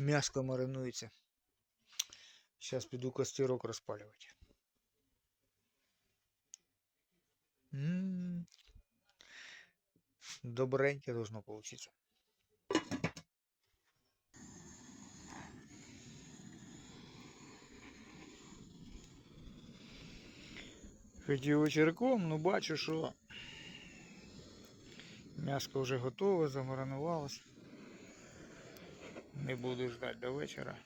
М'яско маринується. Зараз піду костерок розпалювати. М. Добреньке должно получиться. Хотів вечірком, ну бачу, що м'яско вже готове, замаринувалось. Не буду ждати до вечора.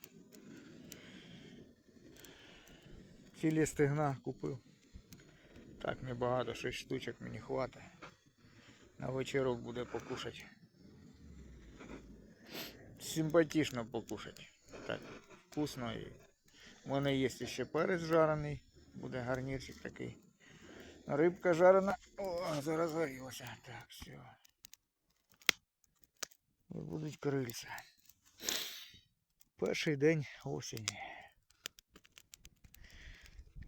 Філе стегна купив. Так небагато, 6 штучок мені хватить. На вечірок буде покушати. Симпатично покушати. Так, вкусно і. У мене є ще перець жарений. Буде гарнірчик такий. Рибка жарена. О, зараз горілася. Так, все. І будуть крильця. Перший день осені.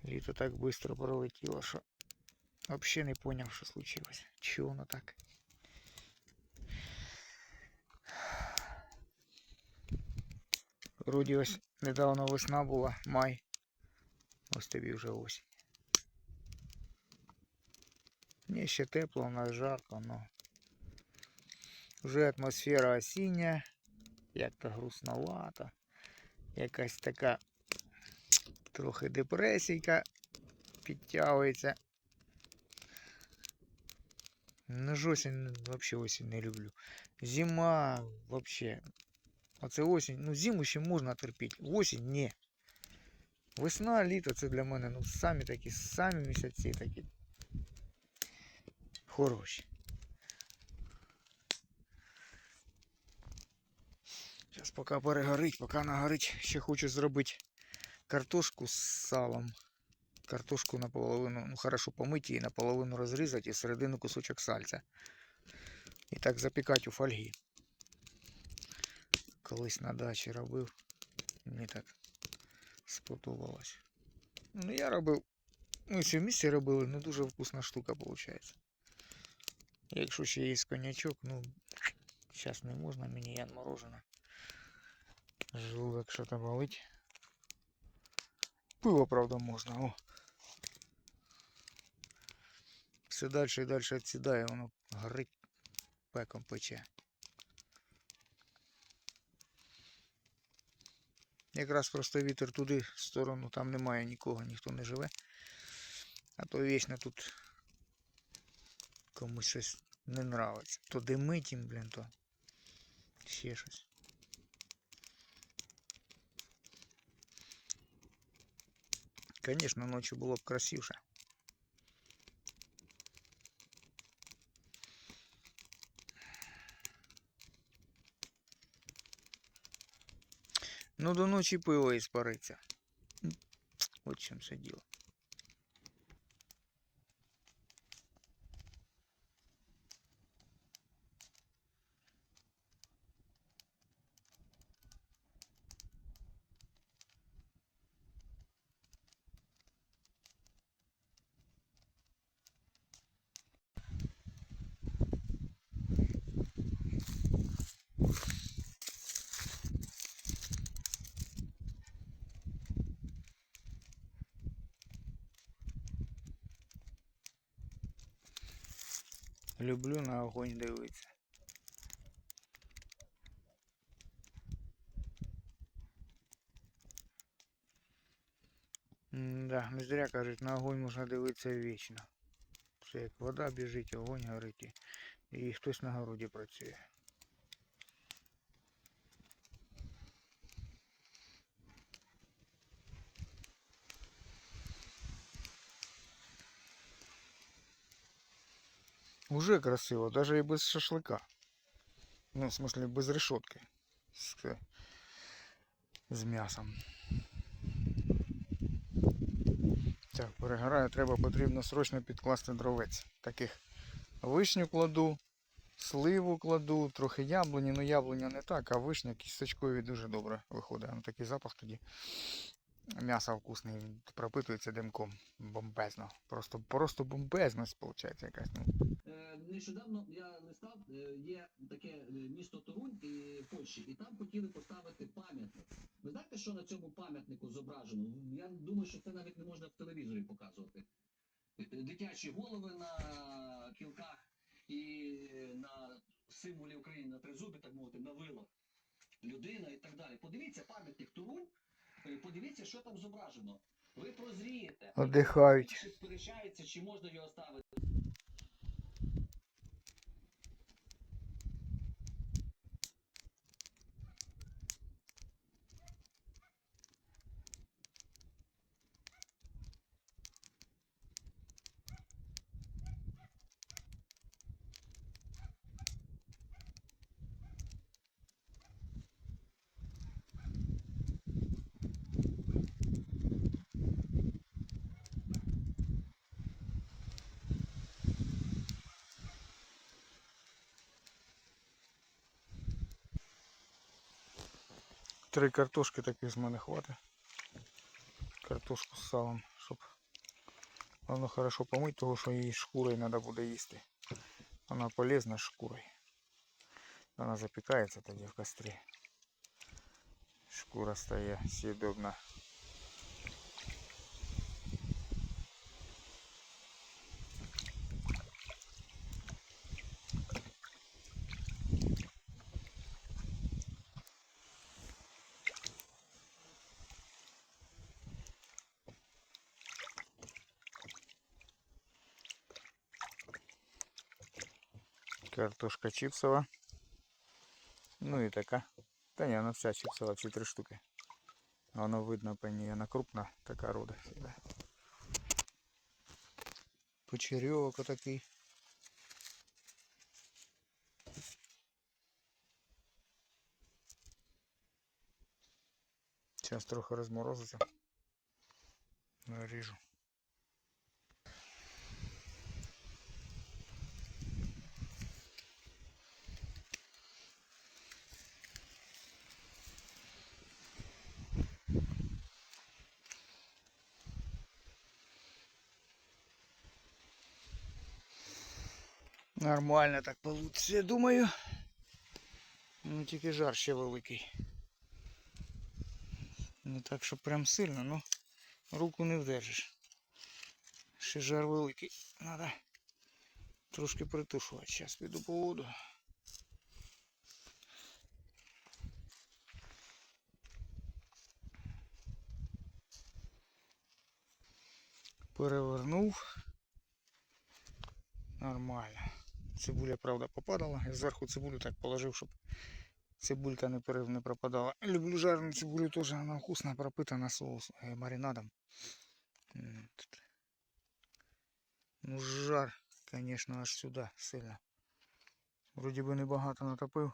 Літо так швидко пролетіло, що взагалі не зрозумів, що случилось. Чого воно так? Вроді ось недавно весна була, май. Ось тобі вже осінь. Мені ще тепло, у нас жарко, но вже атмосфера осіння, як-то грустновато, якась така трохи депресійка підтягується. Ну ж осінь, взагалі осінь не люблю. Зима вообще. Оце осінь. Ну зиму ще можна терпіти. Осінь ні. Весна, літо це для мене ну самі такі, самі місяці такі. Хороші. Зараз поки перегорить, поки нагорить, ще хочу зробити картошку з салом. Картошку наполовину, ну хорошо помити її, наполовину розрізати і всередину кусочок сальця. І так запікати у фольгі. Колись на дачі робив. Мені так сподобалось. Ну я робив. Ми всі в місті робили, ну дуже вкусна штука виходить. Якщо ще є конячок, ну зараз не можна, мені ян морожене. Желудок що-то болить. Пиво, правда, можна, о. Все далі і далі відсідає, воно горить пеком пече. Якраз просто вітер туди, в сторону, там немає нікого, ніхто не живе. А то вічно тут комусь щось не нравиться. То димить їм, блін, то ще щось. Конечно, ночі було б красивше. Ну, до ночі пиво іспариться. От в чим все діло. Люблю на огонь дивитися. Да, не зря кажуть, на огонь можна дивитися вічно. Це як вода біжить, огонь горить і хтось на городі працює. Уже красиво, даже и без шашлыка. Ну, в смысле, без решетки. С, з м'ясом. Так, перегорає, треба потрібно срочно підкласти дровець. Таких вишню кладу, сливу кладу, трохи яблуні, ну яблуня не так, а вишня кісточкові дуже добре виходить. Ну, такий запах тоді. М'ясо вкусне, пропитується димком. Бомбезно. Просто, просто бомбезність, виходить, якась. Ну, Е, Нещодавно я листав, е, є таке е, місто Торунь і Польщі, і там хотіли поставити пам'ятник. Ви знаєте, що на цьому пам'ятнику зображено? Я думаю, що це навіть не можна в телевізорі показувати. Дитячі голови на кілках і на символі України на тризубі, так мовити, на вилах. Людина і так далі. Подивіться пам'ятник Турунь, е, подивіться, що там зображено. Ви прозрієте. Одихають. Сперечається, чи можна його ставити. Три картошки таких з мене хватить. Картошку з салом, щоб воно хорошо помити, того що її шкурою треба буде їсти. Вона полезна шкурою. Вона запікається тоді в кострі. Шкура стає съедобна. Картошка чипсова. Ну і така. Та ні, вона вся чипсова, всі три штуки. Воно видно по ній, вона крупна, така рода всегда. Почерьовок отакий. Зараз трохи розморозиться. Наріжу. Нормально так получится, я думаю. Ну тільки жар ще великий. Не так, що прям сильно, ну руку не вдержиш. Ще жар великий. Надо трошки притушувати. Зараз піду по воду. Перевернув. Нормально. Цибуля, правда, попадала. Я зверху цибулю так положив, щоб цибулька не, перев не пропадала. Люблю жарену цибулю теж, вона вкусна, пропитана соус, е, маринадом. Ну, жар, конечно, аж сюди сильно. Вроді би небагато натопив.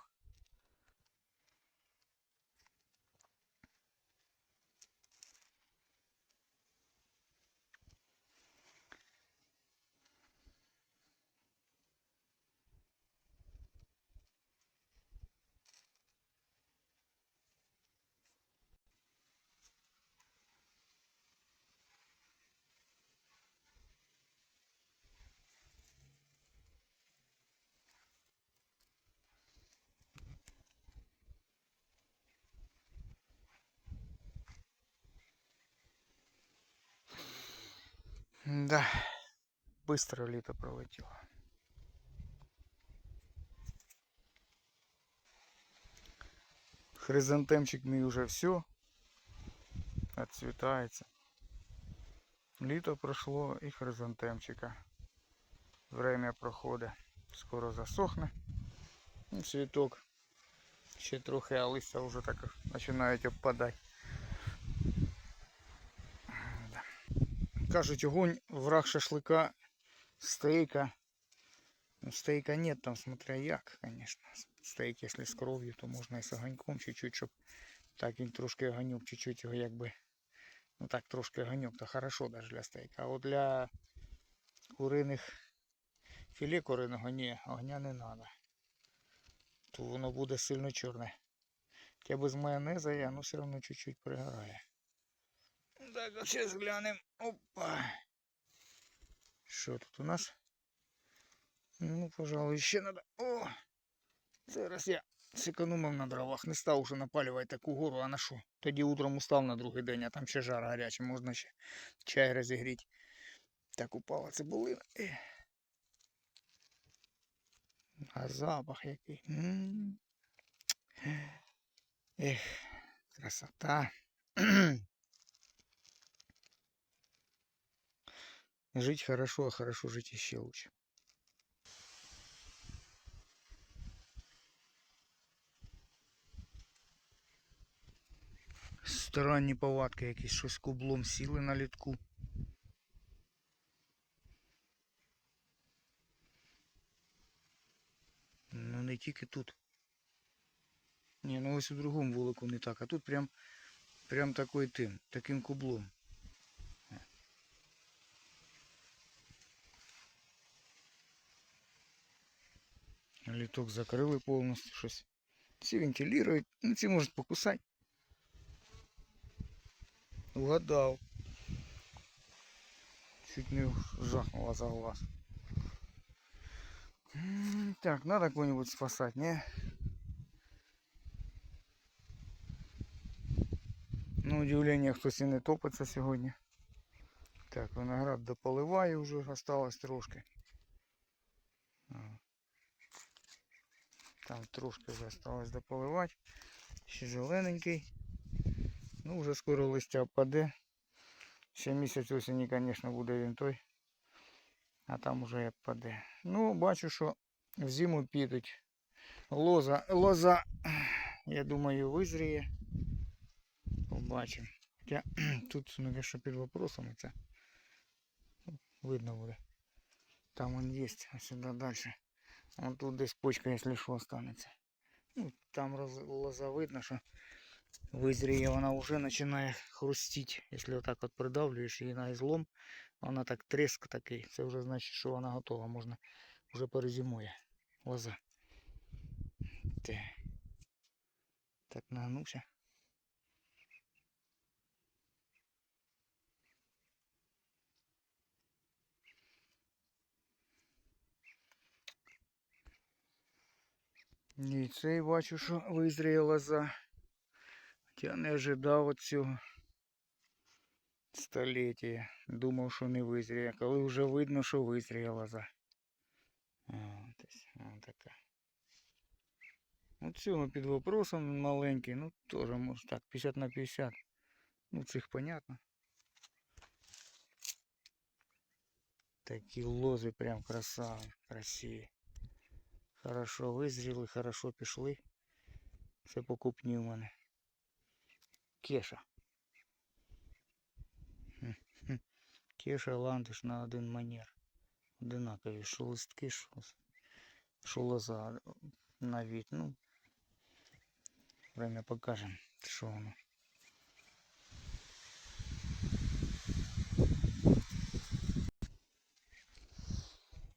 Да, быстро лето пролетело. Хризантемчик мій уже все. Отцветается. Літо пройшло і хризантемчика. Время проходить. Скоро засохне. Цвіток. Ще трохи, а листя вже так починають обпадати. Кажуть, огонь враг шашлика, стейка. Ну, стейка нет, там смотря як, конечно. Стейк, если с кров'ю, то можна і з огоньком чуть-чуть, щоб так він трошки огоньок, чуть-чуть його якби. Ну так, трошки огоньок, то хорошо даже для стейка. А от для куриних філе куриного ні, огня не треба. То воно буде сильно чорне. Хоча без майонеза я, ну все одно чуть-чуть пригорає. Так, а зараз глянемо. Опа. Що тут у нас? Ну, пожалуй, ще надо. О! Зараз я зекономив на дровах. Не став уже напалювати таку гору, а на що? Тоді утром устав на другий день, а там ще жар гарячий, можна ще чай розігріти. Так упала цибулина. Ех. А запах який. М. Ех, красота. Жить хорошо, а хорошо жить еще лучше. Странні повадки якісь, щось кублом сіли на літку. Ну не тільки тут. Ні, ну ось у другому вулику не так, а тут прям, прям такой тим, таким кублом. Літок закрили повністю щось. Ці вентилюють, ну ці можуть покусати. Угадав. Чуть не жахнула за глаз. Так, надо кого-нибудь спасать, не? Ну, удивление, хтось і не топиться сьогодні. Так, виноград дополиваю вже, осталось трошки. Там трошки вже осталось дополивати. Ще зелененький. Ну, вже скоро листя впаде. Ще місяць осені, звісно, буде він той. А там уже як. Ну, бачу, що в зиму підуть. Лоза, лоза, я думаю, визріє. Побачимо. Хоча тут, ну, що під вопросом це. Видно буде. Там он є, а сюди далі. Вон тут десь почка, якщо що, останеться. Ну, там роз- лоза видно, що визріє, вона вже починає хрустіти. Якщо отак от придавлюєш її на ізлом, вона так тріск такий. Це вже значить, що вона готова. Можна вже перезимує лоза. Так нагнувся. І цей бачу, що визріє лоза. Хоча не ожидав от цього століття. Думав, що не визріє. Коли вже видно, що визріє лоза. А, От ось, вона така. От цього під вопросом він маленький, ну теж може так, 50 на 50. Ну цих понятно. Такі лози прям красаві, красиві. Хорошо визріли, хорошо пішли. Це покупні у мене. Кеша. Кеша ландиш на один манер. Одинакові, що листки, що, лоза на вид. Ну, время покажем, що воно.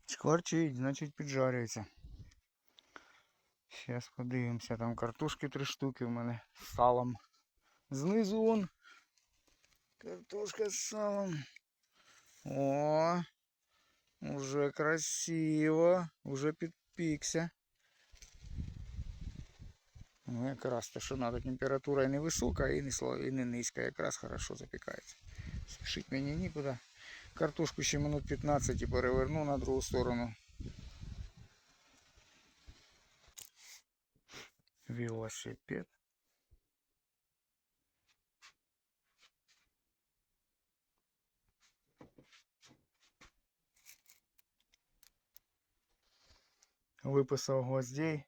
Шкварчить, значить піджарюється. Зараз подивимося, там картошки три штуки в мене з салом. Знизу вон. Картошка з салом. О, уже красиво, уже підпікся. Ну, якраз те, що треба, температура і не висока, і не, сла- і не низька, якраз хорошо запікається. Спішить мені нікуди. Картошку ще минут 15 і переверну на другу сторону. Велосипед. Виписав гвоздей.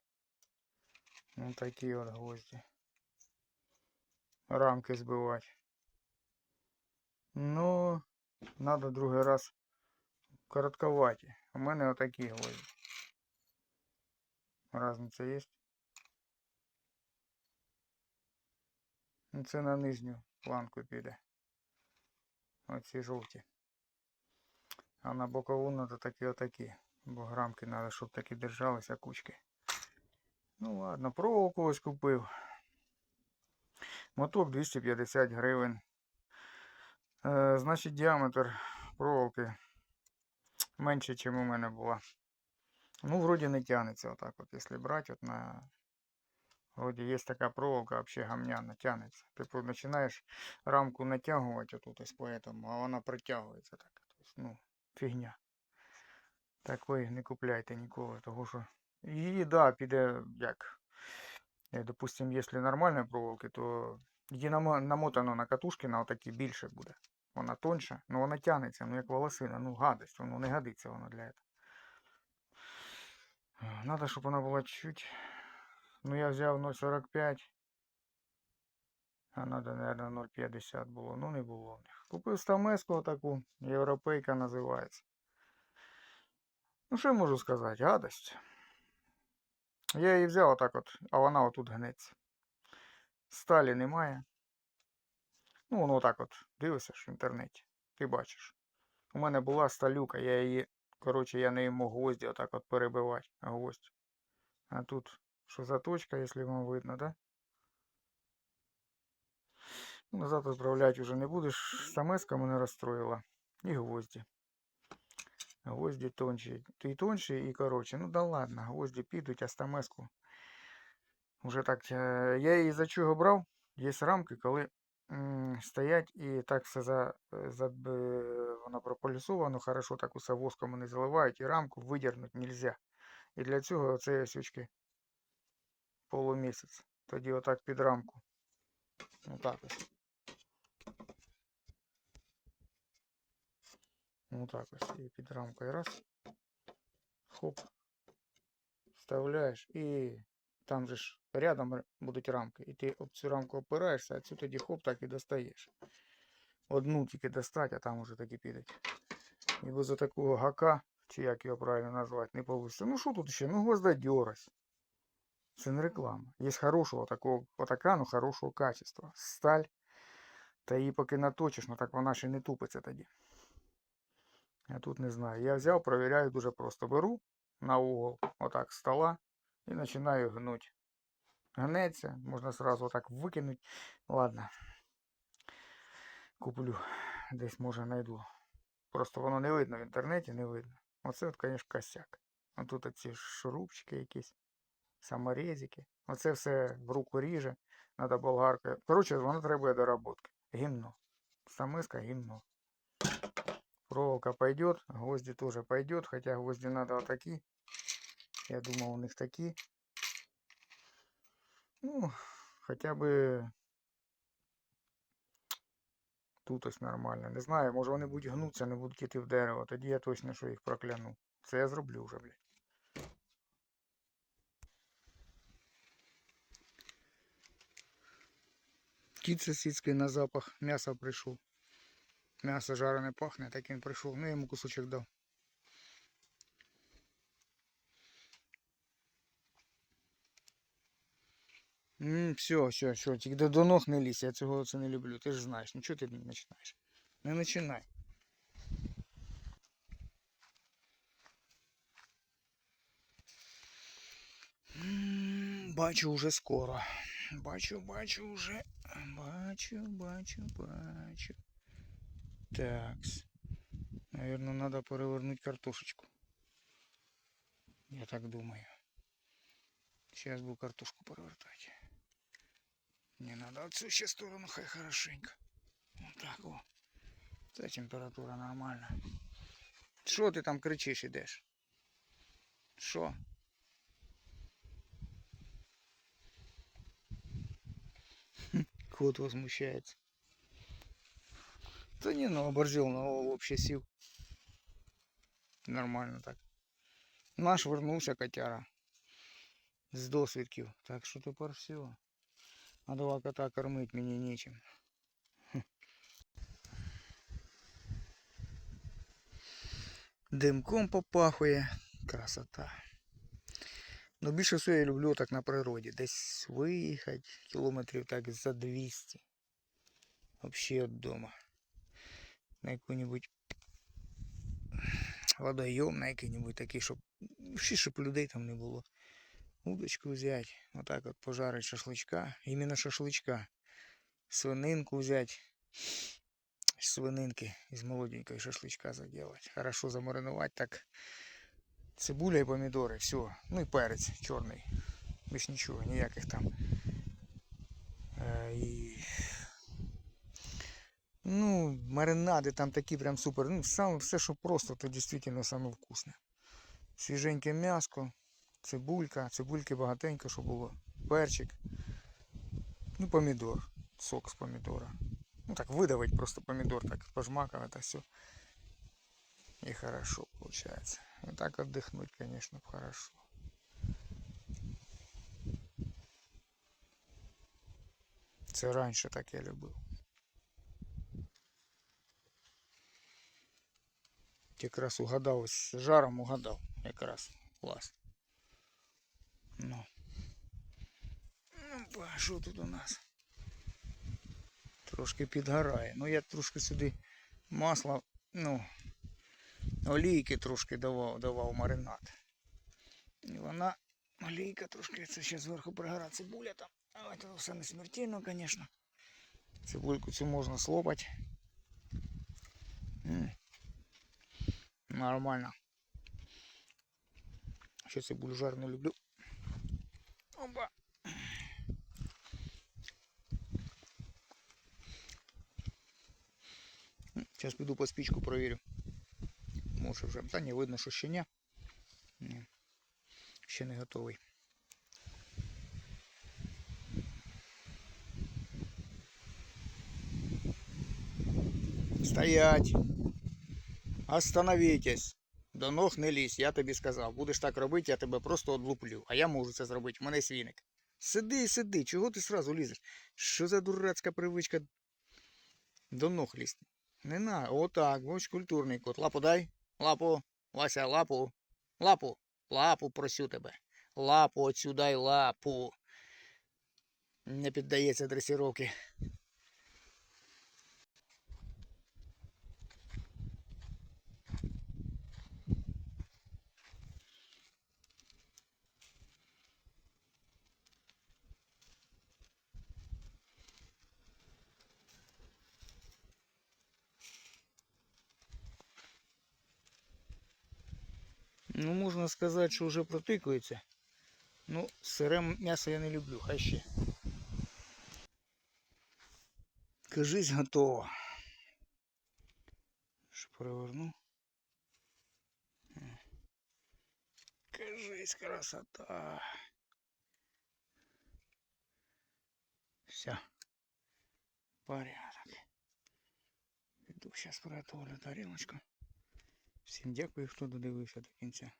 Ну такі от гвозді. Рамки збивати. Ну, надо другий раз коротковаті. У мене отакі гвозді. Разниця є? Це на нижню планку піде. Оці жовті. А на бокову надо такі отакі. Бо грамки треба, щоб такі держалися кучки. Ну ладно, проволоку ось купив. Моток 250 гривень. Е, значить, діаметр проволоки менше, ніж у мене була. Ну, вроді не тянеться отак от, якщо брати от на... Вроді є така проволока, вообще гамняна, тянеться. Типу, починаєш рамку натягувати отут ось поэтому, а вона протягується так. Тобто, ну, фігня. Такої не купляйте ніколи, того що її, да, піде як. Е, Допустим, якщо нормальні проволоки, то її намотано на катушки на отакі більше буде. Вона тоньша, але вона тягнеться, ну як волосина, ну гадость, воно не годиться воно для этого. Надо, щоб вона була чуть. Ну я взяв 0,45. А надо, наверное, 0,50 було. Ну не було в них. Купив стамеску таку, європейка називається. Ну що я можу сказати? Гадость. Я її взяв отак от, а вона отут гнеться. Сталі немає. Ну, воно отак от дивишся ж в інтернеті. Ти бачиш. У мене була сталюка, я її, коротше, я нею мог гвозді отак от перебивати. Гвоздь. А тут що заточка, якщо вам видно, да? Ну, Назад відправляти вже не будеш. Самеска мене розстроїла. І гвозді. Гвозді тонші. І тонші, і коротше. Ну да ладно, гвозді підуть, а стамеску. Уже так. е, Я її за чого брав? Є рамки, коли стоять і так все за, за, воно прополісовано, хорошо так усе воском вони заливають, і рамку видернути нельзя. І для цього оце свічки полумісяць. Тоді отак під рамку. Отак ось. Отак ось. І під рамкою раз. Хоп. Вставляєш і там же ж рядом будуть рамки. І ти об цю рамку опираєшся, а цю тоді хоп так і достаєш. Одну тільки достать, а там уже такі підуть. І без такого гака, чи як його правильно назвати, не вийде. Ну що тут ще? Ну гвоздодерось. Це не реклама. Є хорошого такого, отака, ну хорошого качества. Сталь. Та її поки наточиш, ну так вона ще не тупиться тоді. Я тут не знаю. Я взяв, провіряю дуже просто. Беру на угол отак стола і починаю гнуть. Гнеться, можна сразу отак викинути. Ладно. Куплю. Десь може знайду. Просто воно не видно в інтернеті, не видно. Оце, от, звісно, косяк. А тут оці шурупчики якісь, саморезики. Оце все в руку ріже. Надо болгаркою. Коротше, воно требує доработки. Гімно. Самиска гімно. Проволока пойдет, гвозди тоже пойдет, хотя гвозди надо вот такие. Я думал, у них такие. Ну, хотя бы тут ось нормально. Не знаю, може вони будуть гнутися, не будуть йти в дерево. Тоді я точно що їх прокляну. Це я зроблю вже, блядь. Кіт сусідський на запах м'яса прийшов. М'ясо жарене пахне, так він прийшов. Ну, я йому кусочок дав. М, все, все, все, тільки до, ног не лізь, я цього це не люблю. Ти ж знаєш, нічого ти не починаєш. Не починай. Бачу уже скоро. Бачу, бачу уже. Бачу, бачу, бачу. Такс. Наверное, надо перевернуть картошечку. Я так думаю. Сейчас буду картошку перевертать. Не надо цю ще сторону, хай хорошенько. Вот так о. Це температура нормальна. Що ти там кричиш ідеш? Що? Кот возмущается. Да не, ну оборзел, но вообще сил. Нормально так. Наш вернувся котяра. З досвідків. Так що тепер все. А два кота кормить мені нічим. Хм. Димком попахує. Красота. Ну більше всього я люблю так на природі. Десь виїхати кілометрів так за 200. Взагалі від дома. На яку-небудь водойом, на який-небудь такий, щоб щоб людей там не було. Удочку взять, отак от пожарить шашлычка, именно шашлычка. Свининку взять. свининки із молоденької шашличка заделать. Хорошо замаринувати так. Цибуля і помідори, все. Ну і перець чорний. Більш нічого, ніяких там. Е, і... Ну, маринади там такі прям супер. Ну, саме все, що просто, то дійсно саме вкусне. Свіженьке м'яско, цибулька, цибульки багатенько, що було. Перчик. Ну, помідор. Сок з помідора. Ну так видавить просто помидор, так пожмакав, это все. И хорошо получается. И так отдохнуть, конечно, хорошо. Це раніше так я любив. Якраз угадав з жаром угадав. Якраз клас. Ну. Ну, що тут у нас? Трошки підгорає. Ну я трошки сюди масла, ну, олійки трошки давав, давав маринад. І вона, олійка трошки, це ще зверху пригора цибуля там. Але це все не смертельно, звісно. Цибульку цю можна слопати. М. Нормально. Ще цибулю жарну люблю. Опа. Зараз піду по спічку провірю. Може вже. Та ні, видно, що ще ні. Ні. Ще не готовий. Стоять. Остановитесь. До ног не лізь, я тобі сказав. Будеш так робити, я тебе просто одлуплю. А я можу це зробити. У мене свіник. Сиди, сиди, чого ти сразу лізеш? Що за дурацька привичка до ног лізти? Не на, отак, ось культурний кот. Лапу дай. Лапу. Вася, лапу. Лапу. Лапу просю тебе. Лапу отсюда й лапу. Не піддається дресіровки. Ну, можна сказати, що вже протикується. Ну, сире м'ясо я не люблю, хай ще. Кажись, готово. Що переверну. М. Кажись, красота. Все. Порядок. Іду зараз приготовлю тарілочку. Всім дякую, хто додивився до кінця.